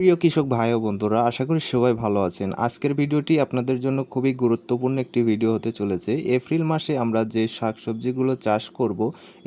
প্রিয় কৃষক ভাই ও বন্ধুরা, আশা করি সবাই ভালো আছেন। আজকের ভিডিওটি আপনাদের জন্য খুবই গুরুত্বপূর্ণ একটি ভিডিও হতে চলেছে। এপ্রিল মাসে আমরা যে শাকসবজিগুলো চাষ করব,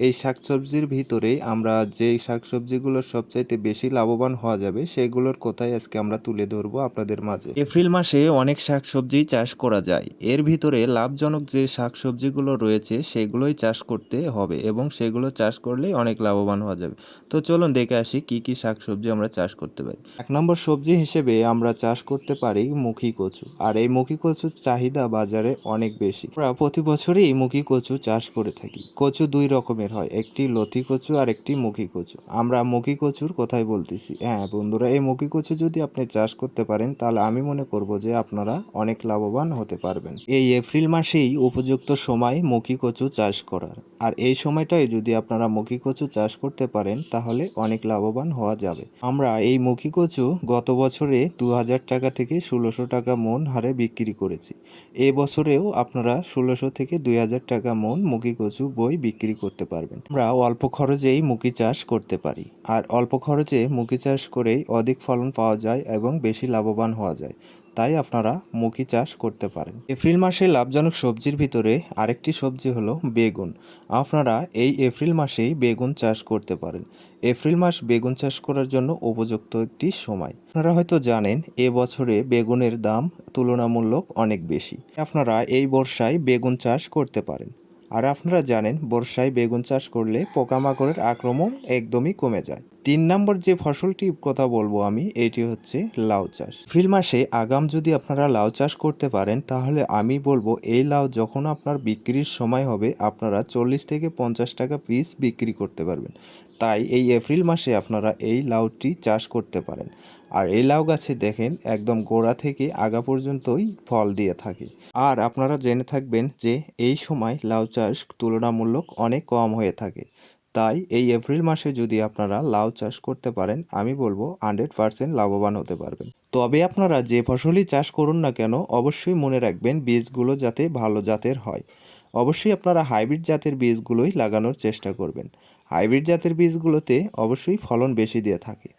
এই শাকসবজির ভিতরে আমরা যে শাকসবজিগুলো সবচাইতে বেশি লাভবান হওয়া যাবে, সেগুলোর কথাই আজকে আমরা তুলে ধরবো আপনাদের মাঝে। এপ্রিল মাসে অনেক শাকসবজি চাষ করা যায়। এর ভিতরে লাভজনক যে শাকসবজিগুলো রয়েছে, সেগুলোই চাষ করতে হবে এবং সেগুলো চাষ করলে অনেক লাভবান হওয়া যাবে। তো চলুন দেখে আসি কি কি শাকসবজি আমরা চাষ করতে পারি। এক নম্বর সবজি হিসেবে আমরা চাষ করতে পারি মুখী কচু। আর এই মুখী কচুর চাহিদা বাজারে অনেক বেশি। আমরা প্রতি বছরই মুখী কচু চাষ করে থাকি। কচু দুই রকমের হয়, একটি লতি কচু আর একটি মুখী কচু। আমরা মুখী কচুর কথাই বলতেছি। হ্যাঁ বন্ধুরা, এই মুখী কচু যদি আপনি চাষ করতে পারেন, তাহলে আমি মনে করব যে আপনারা অনেক লাভবান হতে পারবেন। এই এপ্রিল মাসেই উপযুক্ত সময় মুখী কচু চাষ করার। আর এই সময়টাই যদি আপনারা মুখী কচু চাষ করতে পারেন, তাহলে অনেক লাভবান হওয়া যাবে। আমরা এই মুখী কচু গত বছরে দু হাজার টাকা থেকে ষোলোশো টাকা মন হারে বিক্রি করেছি। এ বছরেও আপনারা ষোলোশো থেকে দুই হাজার টাকা মন মুগি কচু বই বিক্রি করতে পারবেন। আমরা অল্প খরচেই মুখী চাষ করতে পারি। আর অল্প খরচে মুখী চাষ করেই অধিক ফলন পাওয়া যায় এবং বেশি লাভবান হওয়া যায়। তাই আপনারা মুখী চাষ করতে পারেন। এপ্রিল মাসে লাভজনক সবজির ভিতরে আরেকটি সবজি হলো বেগুন। আপনারা এই এপ্রিল মাসেই বেগুন চাষ করতে পারেন। এপ্রিল মাস বেগুন চাষ করার জন্য উপযুক্ত একটি সময়। আপনারা হয়তো জানেন, এ বছরে বেগুনের দাম তুলনামূলক অনেক বেশি। আপনারা এই বর্ষায় বেগুন চাষ করতে পারেন। আর আপনারা জানেন, বর্ষায় বেগুন চাষ করলে পোকামাকড়ের আক্রমণ একদমই কমে যায়। তিন নম্বর যে ফসলটির কথা বলব আমি, এটি হচ্ছে লাউ চাষ। এপ্রিল মাসে আগাম যদি আপনারা লাউ চাষ করতে পারেন, তাহলে আমি বলব এই লাউ যখন আপনার বিক্রির সময় হবে, আপনারা চল্লিশ থেকে পঞ্চাশ টাকা পিস বিক্রি করতে পারবেন। তাই এই এপ্রিল মাসে আপনারা এই লাউটি চাষ করতে পারেন। আর এই লাউ গাছে দেখেন, একদম গোড়া থেকে আগা পর্যন্তই ফল দিয়ে থাকে। আর আপনারা জেনে থাকবেন যে এই সময় লাউ চাষ তুলনামূলক অনেক কম হয়ে থাকে। তাই এই এপ্রিল মাসে যদি আপনারা লাউ চাষ করতে পারেন, আমি বলব হান্ড্রেড পারসেন্ট লাভবান হতে পারবেন। তবে আপনারা যে ফসলই চাষ করুন না কেন, অবশ্যই মনে রাখবেন বীজগুলো যাতে ভালো জাতের হয়। অবশ্যই আপনারা হাইব্রিড জাতের বীজগুলোই লাগানোর চেষ্টা করবেন। হাইব্রিড জাতের বীজগুলোতে অবশ্যই ফলন বেশি দিয়ে থাকে।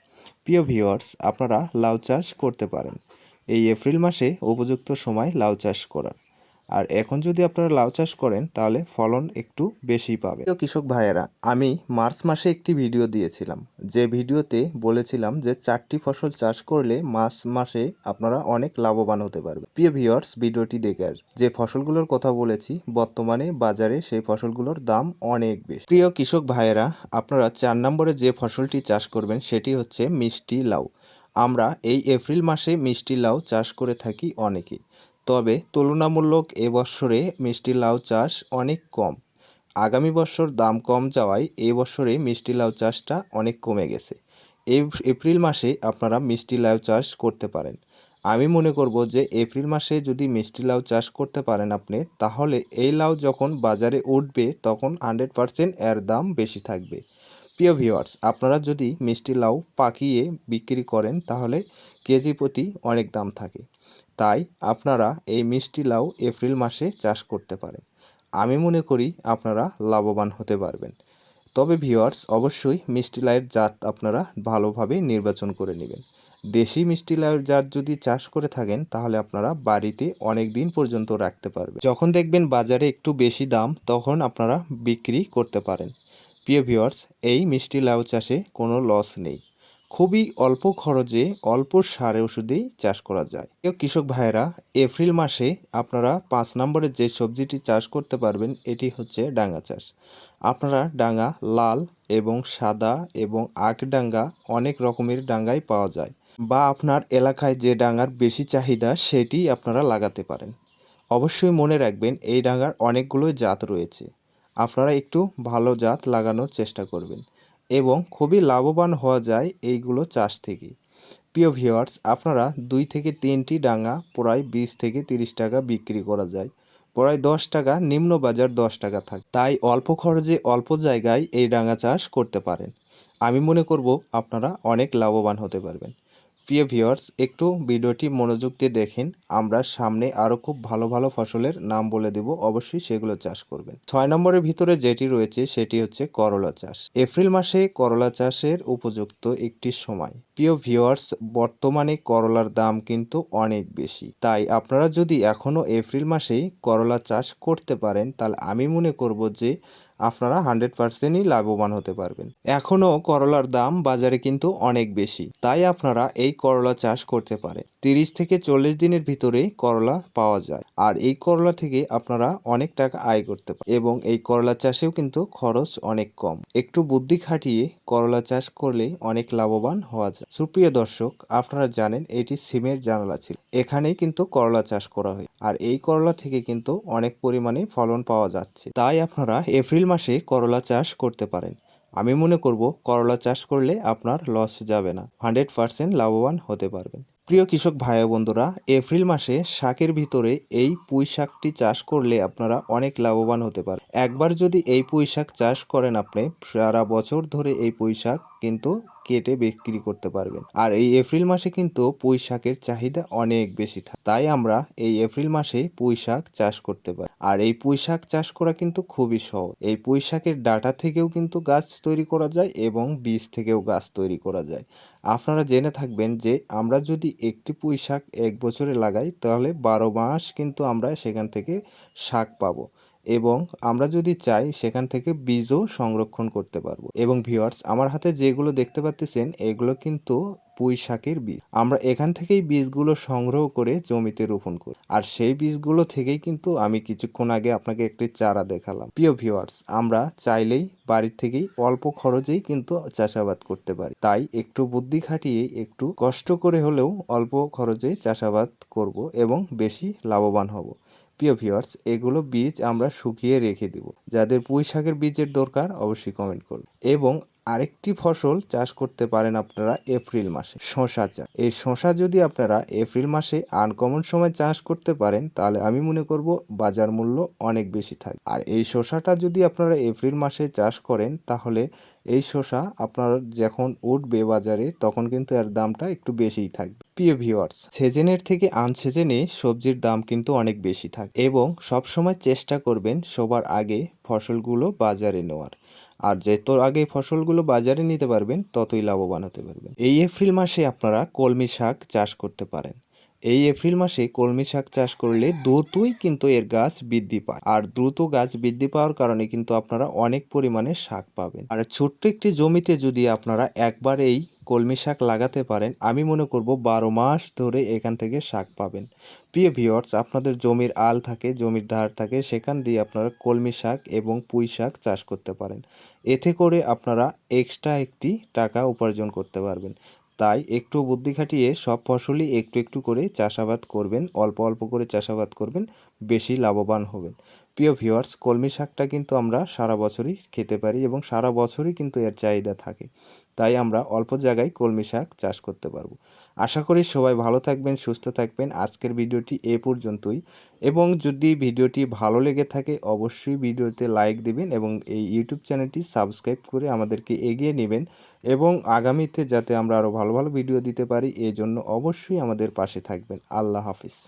প্রিয় ভিউয়ার্স, আপনারা লাউ চাষ করতে পারেন। এই এপ্রিল মাসে উপযুক্ত সময় লাউ চাষ করার। আর এখন যদি আপনারা লাউ চাষ করেন, তাহলে ফলন একটু বেশি পাবে প্রিয় কৃষক ভাইয়েরা, আমি মার্চ মাসে একটি ভিডিও দিয়েছিলাম। যে ভিডিওতে বলেছিলাম যে চারটি ফসল চাষ করলে মার্চ মাসে আপনারা অনেক লাভবান হতে পারবে প্রিয় ভিউয়ার্স, ভিডিওটি দেখে আসবে যে ফসলগুলোর কথা বলেছি, বর্তমানে বাজারে সেই ফসলগুলোর দাম অনেক বেশি। প্রিয় কৃষক ভাইয়েরা, আপনারা চার নম্বরে যে ফসলটি চাষ করবেন, সেটি হচ্ছে মিষ্টি লাউ। আমরা এই এপ্রিল মাসে মিষ্টি লাউ চাষ করে থাকি অনেকেই। তবে তুলনামূলক এবছরে মিষ্টি লাউ চাষ অনেক কম। আগামী বছর দাম কম যাওয়ায় এই বছরে মিষ্টি লাউ চাষটা অনেক কমে গেছে। এপ্রিল মাসে আপনারা মিষ্টি লাউ চাষ করতে পারেন। আমি মনে করব যে এপ্রিল মাসে যদি মিষ্টি লাউ চাষ করতে পারেন আপনি, তাহলে এই লাউ যখন বাজারে উঠবে, তখন হান্ড্রেড পারসেন্ট এর দাম বেশি থাকবে। প্রিয় ভিউয়ার্স, আপনারা যদি মিষ্টি লাউ পাকিয়ে বিক্রি করেন, তাহলে কেজি প্রতি অনেক দাম থাকে। তাই আপনারা এই মিষ্টি লাউ এপ্রিল মাসে চাষ করতে পারেন। আমি মনে করি আপনারা লাভবান হতে পারবেন। তবে ভিওয়ার্স অবশ্যই মিষ্টি লাউয়ের জাত আপনারা ভালোভাবে নির্বাচন করে নেবেন। দেশি মিষ্টি লাউয়ের জাত যদি চাষ করে থাকেন, তাহলে আপনারা বাড়িতে অনেক দিন পর্যন্ত রাখতে পারবেন। যখন দেখবেন বাজারে একটু বেশি দাম, তখন আপনারা বিক্রি করতে পারেন। প্রিয় ভিওয়ার্স এই মিষ্টি লাউ চাষে কোনো লস নেই। খুবই অল্প খরচে অল্প সারে ওষুধেই চাষ করা যায়। প্রিয় কৃষক ভাইয়েরা, এপ্রিল মাসে আপনারা পাঁচ নম্বরের যে সবজিটি চাষ করতে পারবেন, এটি হচ্ছে ডাঙ্গা চাষ। আপনারা ডাঙ্গা লাল এবং সাদা এবং আখ ডাঙ্গা অনেক রকমের ডাঙ্গাই পাওয়া যায় বা আপনার এলাকায় যে ডাঙ্গার বেশি চাহিদা, সেটি আপনারা লাগাতে পারেন। অবশ্যই মনে রাখবেন, এই ডাঙ্গার অনেকগুলো জাত রয়েছে। আপনারা একটু ভালো জাত লাগানোর চেষ্টা করবেন এবং খুবই লাভবান হওয়া যায় এইগুলো চাষ থেকে। প্রিয় ভিওয়ার্স আপনারা দুই থেকে তিনটি ডাঙা, প্রায় বিশ থেকে তিরিশ টাকা বিক্রি করা যায়। প্রায় দশ টাকা, নিম্ন বাজার দশ টাকা থাকে। তাই অল্প খরচে অল্প জায়গায় এই ডাঙা চাষ করতে পারেন। আমি মনে করব আপনারা অনেক লাভবান হতে পারবেন। প্রিয় ভিউয়ার্স, একটু ভিডিওটি মনোযোগ দিয়ে দেখেন। আমরা সামনে আরও খুব ভালো ভালো ফসলের নাম বলে দেব। অবশ্যই সেগুলো চাষ করবেন। ছয় নম্বরের ভিতরে যেটি রয়েছে, সেটি হচ্ছে করলা চাষ। এপ্রিল মাসে করলা চাষের উপযুক্ত একটি সময়। প্রিয় ভিউয়ার্স, বর্তমানে করলার দাম কিন্তু অনেক বেশি। তাই আপনারা যদি এখনও এপ্রিল মাসেই করলা চাষ করতে পারেন, তাহলে আমি মনে করব যে আপনারা হান্ড্রেড পার্সেন্টই লাভবান হতে পারবেন। এখনও করলার দাম বাজারে কিন্তু অনেক বেশি, তাই আপনারা এই করলা চাষ করতে পারেন। তিরিশ থেকে চল্লিশ দিনের ভিতরে করলা পাওয়া যায়, আর এই করলা থেকে আপনারা অনেক টাকা আয় করতে পারেন এবং এই করলা চাষেও কিন্তু খরচ অনেক কম। একটু বুদ্ধি খাটিয়ে করলা চাষ করলে অনেক লাভবান হওয়া যায়। সুপ্রিয় দর্শক, আপনারা জানেন এটি সিমের জানালা ছিল। এখানেই কিন্তু করলা চাষ করা হয়। আর এই করলা থেকে কিন্তু অনেক পরিমাণে ফলন পাওয়া যাচ্ছে। তাই আপনারা এপ্রিল মাসে করলা চাষ করতে পারেন। আমি মনে করব, করলা চাষ করলে আপনার লস যাবে না। হান্ড্রেড পার্সেন্ট লাভবান হতে পারবেন। প্রিয় কৃষক ভাই বন্ধুরা, এপ্রিল মাসে শাকের ভিতরে এই পুঁই শাকটি চাষ করলে আপনারা অনেক লাভবান হতে পারেন একবার যদি এই পুঁই শাক চাষ করেন আপনি, সারা বছর ধরে এই পুঁই শাক কিন্তু কেটে বিক্রি করতে পারবেন। আর এই এপ্রিল মাসে কিন্তু পুঁই শাকের চাহিদা অনেক বেশি থাকে। তাই আমরা এই এপ্রিল মাসে পুঁই শাক চাষ করতে পারি। আর এই পুঁই শাক চাষ করা কিন্তু খুবই সহজ। এই পুঁই শাকের ডাটা থেকেও কিন্তু গাছ তৈরি করা যায় এবং বীজ থেকেও গাছ তৈরি করা যায়। আপনারা জেনে থাকবেন যে আমরা যদি একটি পুঁই শাক এক বছরে লাগাই, তাহলে বারো মাস কিন্তু আমরা সেখান থেকে শাক পাবো। এবং আমরা যদি চাই সেখান থেকে বীজও সংরক্ষণ করতে পারব। এবং ভিওয়ার্স আমার হাতে যেগুলো দেখতে পাচ্ছেন এগুলো কিন্তু পুঁই শাকের বীজ। আমরা এখান থেকেই বীজগুলো সংগ্রহ করে জমিতে রোপণ করি। আর সেই বীজগুলো থেকেই কিন্তু আমি কিছুক্ষণ আগে আপনাকে একটি চারা দেখালাম। প্রিয় ভিওয়ার্স আমরা চাইলেই বাড়ির থেকেই অল্প খরচেই কিন্তু চাষাবাদ করতে পারি। তাই একটু বুদ্ধি খাটিয়ে একটু কষ্ট করে হলেও অল্প খরচে চাষাবাদ করব এবং বেশি লাভবান হব। প্রিয় ভিউয়ার্স এগুলো বীজ আমরা শুকিয়ে রেখে দেব। যাদের পুঁই শাকের বীজের দরকার অবশ্যই কমেন্ট করুন। এবং আরেকটি ফসল চাষ করতে পারেন আপনারা এপ্রিল মাসে শশা চাষ। এই শশা যদি আপনারা এপ্রিল মাসে আনকমন সময় চাষ করতে পারেন, তাহলে আমি মনে করব বাজার মূল্য অনেক বেশি থাকে আর এই শশাটা যদি আপনারা এপ্রিল মাসে চাষ করেন, তাহলে এই শসা আপনার যখন উঠবে বাজারে, তখন কিন্তু এর দামটা একটু বেশিই থাকবে। প্রিয় ভিউয়ার্স সিজনের থেকে আনসিজনে সবজির দাম কিন্তু অনেক বেশি থাকে এবং সবসময় চেষ্টা করবেন সবার আগে ফসলগুলো বাজারে নেওয়ার। আর যত আগে ফসলগুলো বাজারে নিতে পারবেন, ততই লাভবান হতে পারবেন। এই এপ্রিল মাসে আপনারা কলমি শাক চাষ করতে পারেন। এই এপ্রিল মাসে কলমি শাক চাষ করলে দ্রুতই কিন্তু এর গাছ বৃদ্ধি পায়। আর দ্রুত গাছ বৃদ্ধি পাওয়ার কারণে কিন্তু আপনারা অনেক পরিমাণে শাক পাবেন। আর ছোট্ট একটি জমিতে যদি আপনারা একবার এই কলমি শাক লাগাতে পারেন, আমি মনে করব বারো মাস ধরে এখান থেকে শাক পাবেন। প্রিয় ভিওয়ার্স আপনাদের জমির আল থাকে, জমির ধার থাকে, সেখান দিয়ে আপনারা কলমি শাক এবং পুঁই শাক চাষ করতে পারেন। এতে করে আপনারা এক্সট্রা একটি টাকা উপার্জন করতে পারবেন। তাই একটু বুদ্ধি খাটিয়ে সব ফসলই একটু একটু করে চাষাবাদ করবেন, অল্প অল্প করে চাষাবাদ করবেন, বেশি লাভবান হবেন। প্রিয় ভিউয়ার্স, কলমি শাকটা কিন্তু আমরা সারা বছরই খেতে পারি এবং সারা বছরই কিন্তু এর চাহিদা থাকে। তাই আমরা অল্প জায়গায় কলমি শাক চাষ করতে পারব। আশা করি সবাই ভালো থাকবেন, সুস্থ থাকবেন। আজকের ভিডিওটি এ পর্যন্তই। এবং যদি ভিডিওটি ভালো লেগে থাকে, অবশ্যই ভিডিওতে লাইক দিবেন এবং এই ইউটিউব চ্যানেলটি সাবস্ক্রাইব করে আমাদেরকে এগিয়ে নেবেন এবং আগামীতে যাতে আমরা আরও ভালো ভালো ভিডিও দিতে পারি এই জন্য অবশ্যই আমাদের পাশে থাকবেন। আল্লাহ হাফিজ।